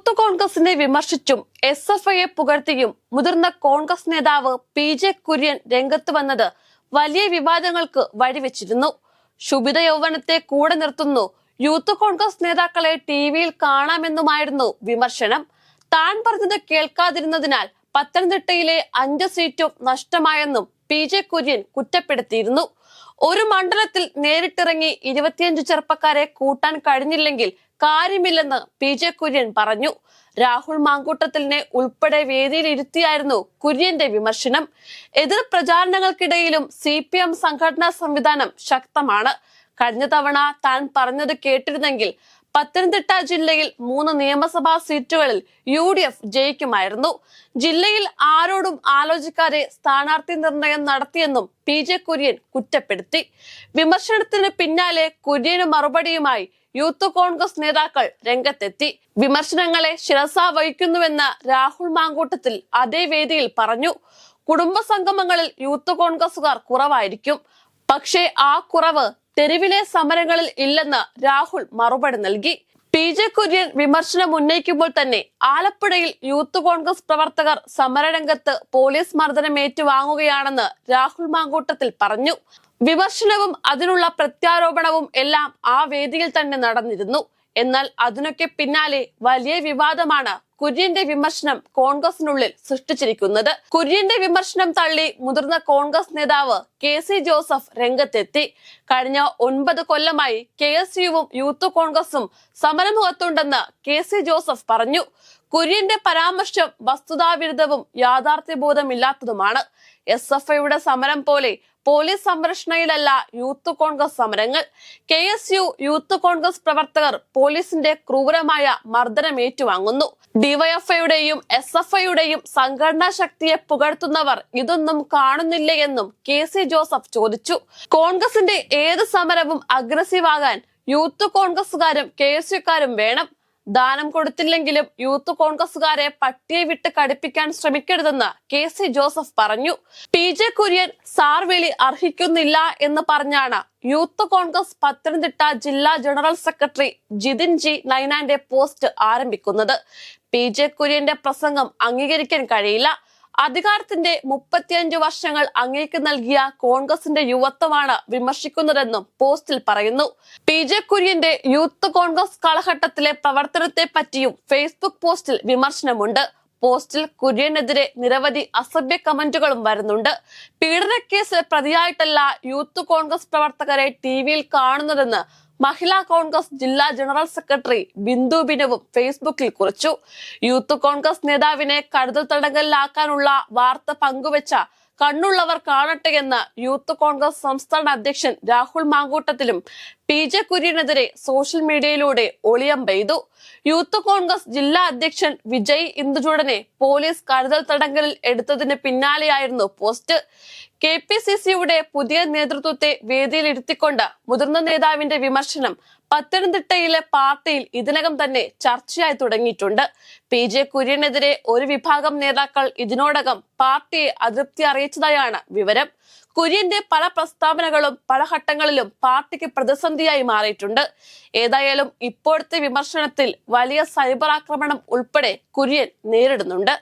Youth കോൺഗ്രസിനെ വിമർശിച്ചും S F ഐയെ പുകഴ്ത്തിയും മുതിർന്ന കോൺഗ്രസ് നേതാവ് പി ജെ കുര്യൻ രംഗത്ത് വന്നത് വലിയ വിവാദങ്ങൾക്ക് വഴിവെച്ചിരുന്നു. ശുഭിത യൗവനത്തെ കൂടെ നിർത്തുന്നു യൂത്ത് കോൺഗ്രസ് നേതാക്കളെ ടി വിയിൽ കാണാമെന്നുമായിരുന്നു വിമർശനം. താൻ പറഞ്ഞത് കേൾക്കാതിരുന്നതിനാൽ പത്തനംതിട്ടയിലെ അഞ്ച് സീറ്റും നഷ്ടമായെന്നും പി ജെ കുര്യൻ കുറ്റപ്പെടുത്തിയിരുന്നു. ഒരു മണ്ഡലത്തിൽ നേരിട്ടിറങ്ങി ഇരുപത്തിയഞ്ച് ചെറുപ്പക്കാരെ കൂട്ടാൻ കഴിഞ്ഞില്ലെങ്കിൽ കാര്യമില്ലെന്ന് പി ജെ കുര്യൻ പറഞ്ഞു. രാഹുൽ മാങ്കൂട്ടത്തിലിനെ ഉൾപ്പെടെ വേദിയിൽ ഇരുത്തിയായിരുന്നു കുര്യന്റെ വിമർശനം. എതിർ പ്രചാരണങ്ങൾക്കിടയിലും സി പി എം സംഘടനാ സംവിധാനം ശക്തമാണ്. കഴിഞ്ഞ തവണ താൻ പറഞ്ഞത് കേട്ടിരുന്നെങ്കിൽ പത്തനംതിട്ട ജില്ലയിൽ മൂന്ന് നിയമസഭാ സീറ്റുകളിൽ യു ഡി എഫ് ജയിക്കുമായിരുന്നു. ജില്ലയിൽ ആരോടും ആലോചിക്കാതെ സ്ഥാനാർത്ഥി നിർണയം നടത്തിയെന്നും പി ജെ കുര്യൻ കുറ്റപ്പെടുത്തി. വിമർശനത്തിന് പിന്നാലെ കുര്യന് മറുപടിയുമായി യൂത്ത് കോൺഗ്രസ് നേതാക്കൾ രംഗത്തെത്തി. വിമർശനങ്ങളെ ശിരസ വഹിക്കുന്നുവെന്ന് രാഹുൽ മാങ്കൂട്ടത്തിൽ അതേ വേദിയിൽ പറഞ്ഞു. കുടുംബ സംഗമങ്ങളിൽ യൂത്ത് കോൺഗ്രസുകാർ കുറവായിരിക്കും. പക്ഷേ ആ കുറവ് തെരുവിലെ സമരങ്ങളിൽ ഇല്ലെന്ന് രാഹുൽ മറുപടി നൽകി. പി ജെ കുര്യൻ വിമർശനം ഉന്നയിക്കുമ്പോൾ തന്നെ ആലപ്പുഴയിൽ യൂത്ത് കോൺഗ്രസ് പ്രവർത്തകർ സമരരംഗത്ത് പോലീസ് മർദ്ദനം ഏറ്റുവാങ്ങുകയാണെന്ന് രാഹുൽ മാങ്കൂട്ടത്തിൽ പറഞ്ഞു. വിമർശനവും അതിനുള്ള പ്രത്യാരോപണവും എല്ലാം ആ വേദിയിൽ തന്നെ നടന്നിരുന്നു. എന്നാൽ അതിനൊക്കെ പിന്നാലെ വലിയ വിവാദമാണ് കുര്യന്റെ വിമർശനം കോൺഗ്രസിനുള്ളിൽ സൃഷ്ടിച്ചിരിക്കുന്നത്. കുര്യന്റെ വിമർശനം തള്ളി മുതിർന്ന കോൺഗ്രസ് നേതാവ് കെ സി ജോസഫ് രംഗത്തെത്തി. കഴിഞ്ഞ ഒൻപത് കൊല്ലമായി കെ എസ് യുവും യൂത്ത് കോൺഗ്രസും സമരമുഖത്തുണ്ടെന്ന് കെ സി ജോസഫ് പറഞ്ഞു. കുര്യന്റെ പരാമർശം വസ്തുതാവിരുദ്ധവും യാഥാർത്ഥ്യബോധമില്ലാത്തതുമാണ്. എസ് എഫ് ഐയുടെ സമരം പോലെ പോലീസ് സംരക്ഷണയിലല്ല യൂത്ത് കോൺഗ്രസ് സമരങ്ങൾ. K S U youth Congress പ്രവർത്തകർ പോലീസിന്റെ ക്രൂരമായ മർദ്ദനം ഏറ്റുവാങ്ങുന്നു ഡിവൈഎഫ്ഐയുടെയും എസ് എഫ് ഐയുടെയും സംഘടനാ ശക്തിയെ പുകഴ്ത്തുന്നവർ ഇതൊന്നും കാണുന്നില്ല എന്നും കെ സി ജോസഫ് ചോദിച്ചു. കോൺഗ്രസിന്റെ ഏത് സമരവും അഗ്രസീവ് ആകാൻ യൂത്ത് കോൺഗ്രസുകാരും കെ എസ് യുക്കാരും വേണം. ദാനം കൊടുത്തില്ലെങ്കിലും യൂത്ത് കോൺഗ്രസുകാരെ പട്ടിയെ വിട്ട് കടുപ്പിക്കാൻ ശ്രമിക്കരുതെന്ന് കെ സി ജോസഫ് പറഞ്ഞു. പി ജെ കുര്യൻ സാർ വിളി അർഹിക്കുന്നില്ല എന്ന് പറഞ്ഞാണ് യൂത്ത് കോൺഗ്രസ് പത്തനംതിട്ട ജില്ലാ ജനറൽ സെക്രട്ടറി ജിതിൻ ജി നൈനാന്റെ പോസ്റ്റ് ആരംഭിക്കുന്നത്. പി ജെ കുര്യന്റെ പ്രസംഗം അംഗീകരിക്കാൻ കഴിയില്ല. അധികാരത്തിന്റെ മുപ്പത്തിയഞ്ചു വർഷങ്ങൾ അങ്ങേക്ക് നൽകിയ കോൺഗ്രസിന്റെ യുവത്വമാണ് വിമർശിക്കുന്നതെന്നും പോസ്റ്റിൽ പറയുന്നു. പി ജെ കുര്യന്റെ യൂത്ത് കോൺഗ്രസ് കാലഘട്ടത്തിലെ പ്രവർത്തനത്തെ പറ്റിയും ഫേസ്ബുക്ക് പോസ്റ്റിൽ വിമർശനമുണ്ട്. പോസ്റ്റിൽ കുര്യനെതിരെ നിരവധി അസഭ്യ കമന്റുകളും വരുന്നുണ്ട്. പീഡനക്കേസിൽ പ്രതിയായിട്ടല്ല യൂത്ത് കോൺഗ്രസ് പ്രവർത്തകരെ ടി വിയിൽ കാണുന്നതെന്ന് മഹിളാ കോൺഗ്രസ് ജില്ലാ ജനറൽ സെക്രട്ടറി ബിന്ദു ബിനുവും ഫേസ്ബുക്കിൽ കുറിച്ചു. യൂത്ത് കോൺഗ്രസ് നേതാവിനെ കരുതൽ തടങ്കലിലാക്കാനുള്ള വാർത്ത പങ്കുവച്ച കണ്ണുള്ളവർ കാണട്ടെ എന്ന് യൂത്ത് കോൺഗ്രസ് സംസ്ഥാന അധ്യക്ഷൻ രാഹുൽ മാങ്കൂട്ടത്തിലും പി ജെ കുര്യനെതിരെ സോഷ്യൽ മീഡിയയിലൂടെ ഒളിയം പെയ്തു. യൂത്ത് കോൺഗ്രസ് ജില്ലാ അധ്യക്ഷൻ വിജയ് ഇന്ദുചൂടനെ പോലീസ് കരുതൽ തടങ്കലിൽ എടുത്തതിന് പിന്നാലെയായിരുന്നു പോസ്റ്റ്. കെ പി സി സിയുടെ പുതിയ നേതൃത്വത്തെ വേദിയിൽ ഇരുത്തിക്കൊണ്ട് മുതിർന്ന നേതാവിന്റെ വിമർശനം പത്തനംതിട്ടയിലെ പാർട്ടിയിൽ ഇതിനകം തന്നെ ചർച്ചയായി തുടങ്ങിയിട്ടുണ്ട്. പി ജെ കുര്യനെതിരെ ഒരു വിഭാഗം നേതാക്കൾ ഇതിനോടകം പാർട്ടിയെ അതൃപ്തി അറിയിച്ചതായാണ് വിവരം. കുര്യന്റെ പല പ്രസ്താവനകളും പല ഘട്ടങ്ങളിലും പാർട്ടിക്ക് പ്രതിസന്ധിയായി മാറിയിട്ടുണ്ട്. ഏതായാലും ഇപ്പോഴത്തെ വിമർശനത്തിൽ വലിയ സൈബർ ആക്രമണം ഉൾപ്പെടെ കുര്യൻ നേരിടുന്നുണ്ട്.